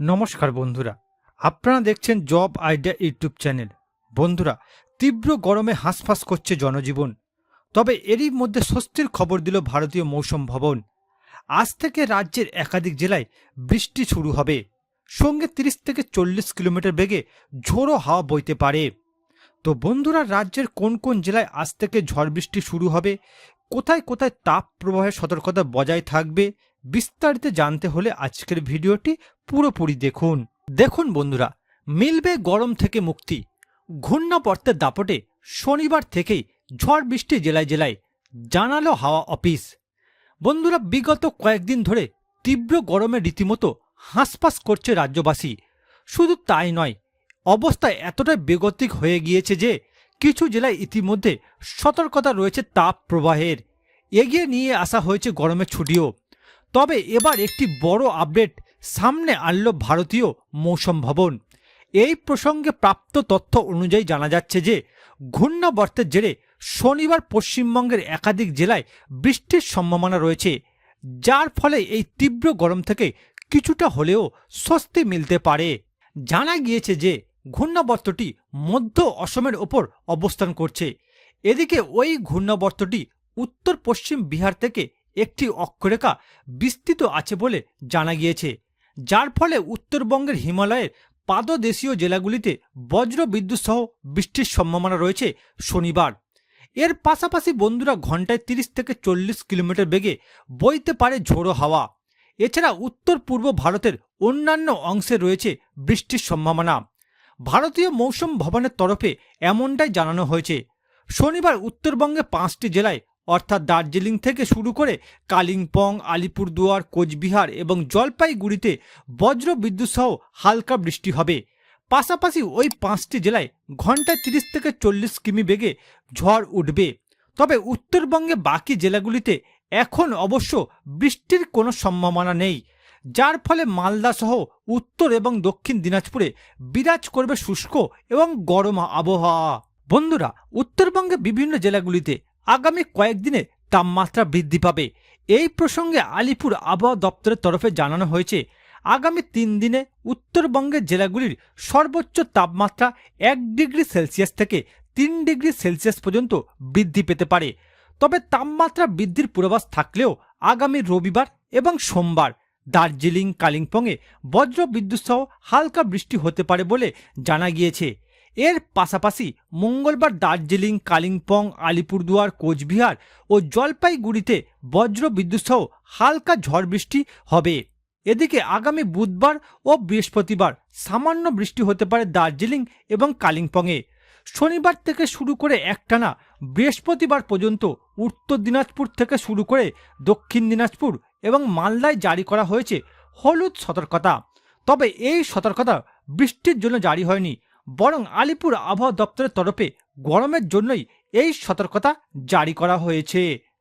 নমস্কার বন্ধুরা, আপনারা দেখছেন জব আইডিয়া ইউটিউব চ্যানেল। বন্ধুরা, তীব্র গরমে হাঁসফাঁস করছে জনজীবন। তবে এরই মধ্যে স্বস্তির খবর দিল ভারতীয় মৌসুম ভবন। আজ থেকে রাজ্যের একাধিক জেলায় বৃষ্টি শুরু হবে। সঙ্গে তিরিশ থেকে চল্লিশ কিলোমিটার বেগে ঝোড়ো হাওয়া বইতে পারে। তো বন্ধুরা, রাজ্যের কোন কোন জেলায় আজ থেকে ঝড় বৃষ্টি শুরু হবে? কোথায় কোথায় তাপ প্রবাহের সতর্কতা বজায় থাকবে? বিস্তারিত জানতে হলে আজকের ভিডিওটি পুরোপুরি দেখুন। দেখুন বন্ধুরা, মিলবে গরম থেকে মুক্তি। ঘূর্ণাবর্তের দাপটে শনিবার থেকেই ঝড় বৃষ্টি জেলায় জেলায় জানালো হাওয়া অফিস। বন্ধুরা, বিগত কয়েকদিন ধরে তীব্র গরমে রীতিমতো হাঁসপাস করছে রাজ্যবাসী। শুধু তাই নয়, অবস্থা এতটাই বেগতিক হয়ে গিয়েছে যে কিছু জেলায় ইতিমধ্যে সতর্কতা রয়েছে তাপ প্রবাহের। এগিয়ে নিয়ে আসা হয়েছে গরমের ছুটিও। তবে এবার একটি বড় আপডেট সামনে আনল ভারতীয় মৌসম ভবন। এই প্রসঙ্গে প্রাপ্ত তথ্য অনুযায়ী জানা যাচ্ছে যে, ঘূর্ণাবর্তের জেরে শনিবার পশ্চিমবঙ্গের একাধিক জেলায় বৃষ্টির সম্ভাবনা রয়েছে, যার ফলে এই তীব্র গরম থেকে কিছুটা হলেও স্বস্তি মিলতে পারে। জানা গিয়েছে যে, ঘূর্ণাবর্তটি মধ্য অসমের ওপর অবস্থান করছে। এদিকে ওই ঘূর্ণাবর্তটি উত্তর পশ্চিম বিহার থেকে একটি অক্ষরেখা বিস্তৃত আছে বলে জানা গিয়েছে। যার ফলে উত্তরবঙ্গের হিমালয়ের পাদদেশীয় জেলাগুলিতে বজ্র বিদ্যুৎ সহ বৃষ্টির সম্ভাবনা রয়েছে শনিবার। এর পাশাপাশি বন্ধুরা ঘন্টায় তিরিশ থেকে চল্লিশ কিলোমিটার বেগে বইতে পারে ঝোড়ো হাওয়া। এছাড়া উত্তর পূর্ব ভারতের অন্যান্য অংশে রয়েছে বৃষ্টির সম্ভাবনা। ভারতীয় মৌসুম ভবনের তরফে এমনটাই জানানো হয়েছে। শনিবার উত্তরবঙ্গে পাঁচটি জেলায় অর্থাৎ দার্জিলিং থেকে শুরু করে কালিম্পং, আলিপুরদুয়ার, কোচবিহার এবং জলপাইগুড়িতে বজ্র বিদ্যুৎ সহ হালকা বৃষ্টি হবে। পাশাপাশি ওই পাঁচটি জেলায় ঘন্টায় তিরিশ থেকে চল্লিশ কিমি বেগে ঝড় উঠবে। তবে উত্তরবঙ্গে বাকি জেলাগুলিতে এখন অবশ্য বৃষ্টির কোনো সম্ভাবনা নেই, যার ফলে মালদা সহ উত্তর এবং দক্ষিণ দিনাজপুরে বিরাজ করবে শুষ্ক এবং গরম আবহাওয়া। বন্ধুরা উত্তরবঙ্গে বিভিন্ন জেলাগুলিতে আগামী কয়েকদিনে তাপমাত্রা বৃদ্ধি পাবে। এই প্রসঙ্গে আলিপুর আবহাওয়া দপ্তরের তরফে জানানো হয়েছে, আগামী তিন দিনে উত্তরবঙ্গের জেলাগুলির সর্বোচ্চ তাপমাত্রা এক ডিগ্রি সেলসিয়াস থেকে তিন ডিগ্রি সেলসিয়াস পর্যন্ত বৃদ্ধি পেতে পারে। তবে তাপমাত্রা বৃদ্ধির পূর্বাভাস থাকলেও আগামী রবিবার এবং সোমবার দার্জিলিং, কালিম্পংয়ে বজ্র বিদ্যুৎ সহ হালকা বৃষ্টি হতে পারে বলে জানা গিয়েছে। এর পাশাপাশি মঙ্গলবার দার্জিলিং, কালিম্পং, আলিপুরদুয়ার, কোচবিহার ও জলপাইগুড়িতে বজ্র বিদ্যুৎ সহ হালকা ঝড় বৃষ্টি হবে। এদিকে আগামী বুধবার ও বৃহস্পতিবার সামান্য বৃষ্টি হতে পারে দার্জিলিং এবং কালিম্পংয়ে। শনিবার থেকে শুরু করে একটানা বৃহস্পতিবার পর্যন্ত উত্তর দিনাজপুর থেকে শুরু করে দক্ষিণ দিনাজপুর এবং মালদায় জারি করা হয়েছে হলুদ সতর্কতা। তবে এই সতর্কতা বৃষ্টির জন্য জারি হয়নি। বরং আলিপুর আবহাওয়া দপ্তরের তরফে গরমের জন্যই এই সতর্কতা জারি করা হয়েছে।